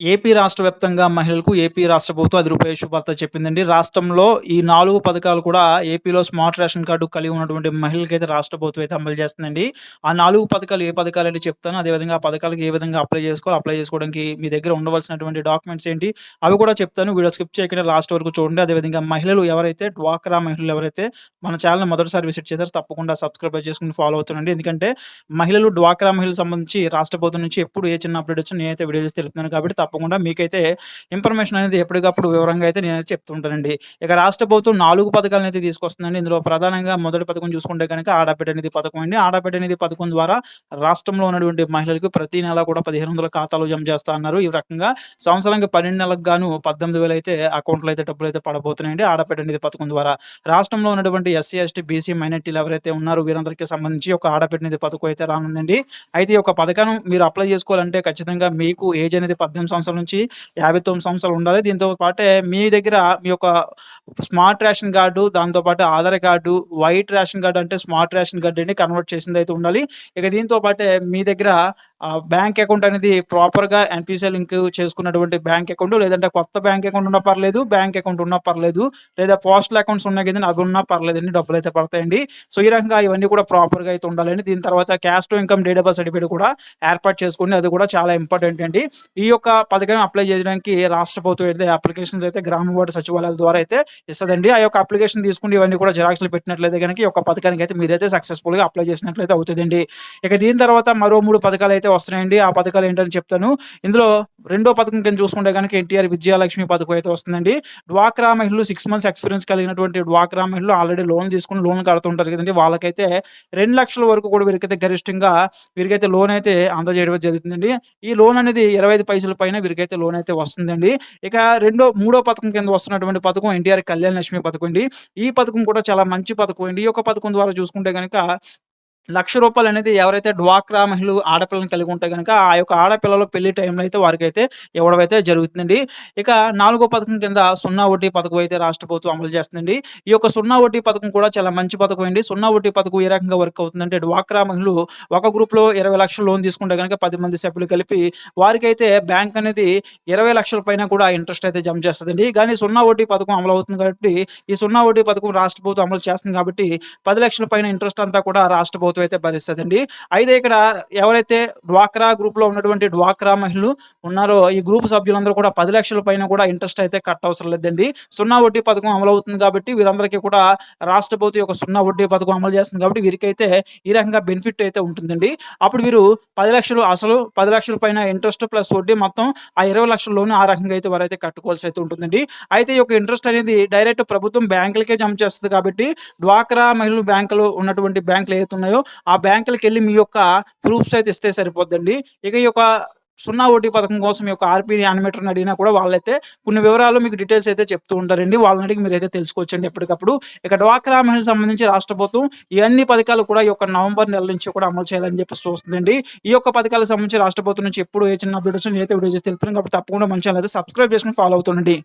AP రాష్ట్ర వ్యాప్తంగా మహిళలకు ఏపీ రాష్ట్ర ప్రభుత్వం అది రూపాయి శుభార్త చెప్పిందండి. రాష్ట్రంలో ఈ నాలుగు పథకాలు కూడా ఏపీలో స్మార్ట్ రేషన్ కార్డు కలిగి ఉన్నటువంటి మహిళలకైతే రాష్ట్ర ప్రభుత్వం అయితే అమలు చేస్తుందండి. ఆ నాలుగు పథకాలు ఏ పథకాలు అంటే చెప్తాను. అదేవిధంగా ఆ పథకాలకు ఏ విధంగా అప్లై చేసుకోవాలి అప్లై చేసుకోవడానికి మీ దగ్గర ఉండవలసినటువంటి డాక్యుమెంట్స్ ఏంటి అవి కూడా చెప్తాను. వీడియో స్కిప్ చేయకుండా లాస్ట్ వరకు చూడండి. అదేవిధంగా మహిళలు ఎవరైతే డ్వాక్రా మహిళలు ఎవరైతే మన ఛానల్ మొదటిసారి విజిట్ చేశారో తప్పకుండా సబ్స్క్రైబ్ చేసుకుని ఫాలో అవుతుండండి. ఎందుకంటే మహిళలు డ్వాక్రా మహిళలకు సంబంధించి రాష్ట్ర ప్రభుత్వం నుంచి ఎప్పుడు ఏ చిన్న అప్డేట్ వచ్చినా నేనైతే వీడియో చేసి తెలుపుతున్నాను కాబట్టి తప్పకుండా మీకైతే ఇన్ఫర్మేషన్ అనేది ఎప్పటికప్పుడు వివరంగా అయితే నేను చెప్తుంటానండి. ఇక రాష్ట్ర ప్రభుత్వం నాలుగు పథకాలను అయితే తీసుకొస్తుందండి. ఇందులో ప్రధానంగా మొదటి పథకం చూసుకుంటే కనుక ఆడపేట నిధి పథకం అండి. ఆడపేట నిధి పథకం ద్వారా రాష్ట్రంలో ఉన్నటువంటి మహిళలకు ప్రతి నెల కూడా పదిహేను వందల ఖాతాలు జమ చేస్తా అన్నారు. ఈ రకంగా సంవత్సరానికి పన్నెండు నెలలకు గాను పద్దెనిమిది వేలు అయితే అకౌంట్లో అయితే డబ్బులు అయితే పడబోతున్నాయండి ఆడపేట నిధి పథకం ద్వారా. రాష్ట్రంలో ఉన్నటువంటి ఎస్సీ ఎస్టీ బీసీ మైనార్టీలు ఎవరైతే ఉన్నారో వీరందరికీ సంబంధించి ఒక ఆడపేట నిధి పథకం అయితే రానుందండి. అయితే ఈ యొక్క పథకం మీరు అప్లై చేసుకోవాలంటే ఖచ్చితంగా మీకు ఏజ్ అనేది పద్దెనిమిది సంవత్సరాల నుంచి యాభై తొమ్మిది సంవత్సరాలు ఉండాలి. దీంతో పాటే మీ దగ్గర మీ యొక్క స్మార్ట్ రేషన్ కార్డు దాంతోపాటు Aadhaar card white ration card అంటే స్మార్ట్ రేషన్ కార్డు అని కన్వర్ట్ చేసింది అయితే ఉండాలి. ఇక దీంతో పాటే మీ దగ్గర బ్యాంక్ అకౌంట్ అనేది ప్రాపర్గా ఎన్పిసిఐ లింక్ చేసుకున్నటువంటి బ్యాంక్ అకౌంట్ లేదంటే కొత్త బ్యాంక్ అకౌంట్ ఉన్నా పర్లేదు బ్యాంక్ అకౌంట్ ఉన్నా పర్లేదు లేదా పోస్టల్ అకౌంట్స్ ఉన్నాయి కదండి అవి ఉన్నా పర్లేదండి డబ్బులు అయితే పడతాయండి. సో ఈ రకంగా ఇవన్నీ కూడా ప్రాపర్గా అయితే ఉండాలండి. దీని తర్వాత క్యాస్ట్ ఇన్కమ్ డేట్ సర్టిఫికేట్ కూడా ఏర్పాటు చేసుకోండి అది కూడా చాలా ఇంపార్టెంట్ అండి. ఈ యొక్క పథకం అప్లై చేయడానికి రాష్ట్ర ప్రభుత్వం అయితే అప్లికేషన్స్ అయితే గ్రామ వార్డు సచివాలయాల ద్వారా అయితే ఇస్తుందండి. ఆ యొక్క అప్లికేషన్ తీసుకుని ఇవన్నీ కూడా జిరాక్స్లు పెట్టినట్లయితే కనుక ఈ యొక్క పథకానికి అయితే మీరైతే సక్సెస్ఫుల్గా అప్లై చేసినట్లయితే అవుతుందండి. ఇక దీని తర్వాత మరో మూడు పథకాలు అయితే వస్తున్నాయండి. ఆ పథకాలు ఏంటని చెప్తాను. ఇందులో రెండో పథకం కింద చూసుకుంటే కనుక ఎన్టీఆర్ విజయలక్ష్మి పథకం అయితే వస్తుందండి. డ్వాక్రా మహిళలు సిక్స్ మంత్స్ ఎక్స్పీరియన్స్ కలిగినటువంటి డ్వాక్రా మహిళలు ఆల్రెడీ లోన్ తీసుకుని లోన్ కడుతుంటారు కదండి. వాళ్ళకైతే రెండు లక్షల వరకు కూడా వీరికైతే గరిష్టంగా వీరికైతే లోన్ అయితే అందజేయడం జరుగుతుందండి. ఈ లోన్ అనేది ఇరవై ఐదు పైసల పైన వీరికైతే లోన్ అయితే వస్తుందండి. ఇక రెండో మూడో పథకం కింద వస్తున్నటువంటి పథకం ఎన్టీఆర్ కళ్యాణ లక్ష్మి పథకం అండి. ఈ పథకం కూడా చాలా మంచి పథకం అండి. ఈ యొక్క పథకం ద్వారా చూసుకుంటే కనుక లక్ష రూపాయలు అనేది ఎవరైతే డ్వాక్రా మహిళలు ఆడపిల్లని కలిగి ఉంటే కనుక ఆ యొక్క ఆడపిల్లల పెళ్ళి టైంలో అయితే వారికి అయితే ఇవ్వడం అయితే జరుగుతుందండి. ఇక నాలుగో పథకం కింద సున్నా వడ్డీ పథకం అయితే రాష్ట్ర ప్రభుత్వం అమలు చేస్తుందండి. ఈ యొక్క సున్నా వడ్డీ పథకం కూడా చాలా మంచి పథకం అండి. సున్నా వడ్డీ పథకం ఏ రకంగా వర్క్ అవుతుందంటే డ్వాక్రా మహిళలు ఒక గ్రూప్లో ఇరవై లక్షలు లోన్ తీసుకుంటే కనుక పది మంది సభ్యులు కలిపి వారికైతే బ్యాంక్ అనేది ఇరవై లక్షల పైన కూడా ఇంట్రెస్ట్ అయితే జమ చేస్తుందండి. కానీ సున్నా వడ్డీ పథకం అమలు అవుతుంది కాబట్టి ఈ సున్నా వడ్డీ పథకం రాష్ట్ర ప్రభుత్వం అమలు చేస్తుంది కాబట్టి పది లక్షల పైన ఇంట్రెస్ట్ అంతా కూడా రాష్ట్ర ప్రభుత్వం అయితే భరిస్తుందండి. అయితే ఇక్కడ ఎవరైతే డ్వాక్రా గ్రూప్లో ఉన్నటువంటి డ్వాక్రా మహిళలు ఉన్నారో ఈ గ్రూప్ సభ్యులందరూ కూడా పది లక్షల పైన కూడా ఇంట్రెస్ట్ అయితే కట్ అవసరం లేదండి. సున్నా వడ్డీ పథకం అమలు అవుతుంది కాబట్టి వీరందరికీ కూడా రాష్ట్ర ప్రభుత్వం యొక్క సున్నా వడ్డీ పథకం అమలు చేస్తుంది కాబట్టి వీరికైతే ఈ రకంగా బెనిఫిట్ అయితే ఉంటుందండి. అప్పుడు వీరు పది లక్షలు అసలు పది లక్షల పైన ఇంట్రెస్ట్ ప్లస్ వడ్డీ మొత్తం ఆ ఇరవై లక్షల్లోనే ఆ రకంగా అయితే వారైతే కట్టుకోవాల్సి అయితే ఉంటుందండి. అయితే ఈ యొక్క ఇంట్రెస్ట్ అనేది డైరెక్ట్ ప్రభుత్వం బ్యాంకులకే జమ చేస్తుంది కాబట్టి డ్వాక్రా మహిళలు బ్యాంకులు ఉన్నటువంటి బ్యాంకులు ఏవైతే ఉన్నాయో ఆ బ్యాంకులకు వెళ్ళి మీ యొక్క ప్రూఫ్స్ అయితే ఇస్తే సరిపోద్దండి. ఇక ఈ యొక్క సున్నా ఓటీ పథకం కోసం ఈ యొక్క ఆర్పీ యానిమేటర్ని అడిగినా కూడా వాళ్ళైతే కొన్ని వివరాలు మీకు డీటెయిల్స్ అయితే చెప్తూ ఉంటారండి. వాళ్ళని అడిగి మీరు అయితే తెలుసుకోవచ్చండి ఎప్పటికప్పుడు. ఇక డ్వాక్రా మహిళలకు సంబంధించి రాష్ట్ర ప్రభుత్వం ఈ అన్ని పథకాలు కూడా ఈ యొక్క నవంబర్ నెల నుంచి కూడా అమలు చేయాలని చెప్పి చూస్తుందండి. ఈ యొక్క పథకాలకు సంబంధించి రాష్ట్ర ప్రభుత్వం నుంచి ఎప్పుడు ఏ చిన్న అప్డేట్ వచ్చి నేనైతే వీడియో చేసి తెలుపుతున్నాను కాబట్టి తప్పకుండా మంచి అయితే సబ్స్క్రైబ్ చేసుకుని ఫాలో అవుతుండండి.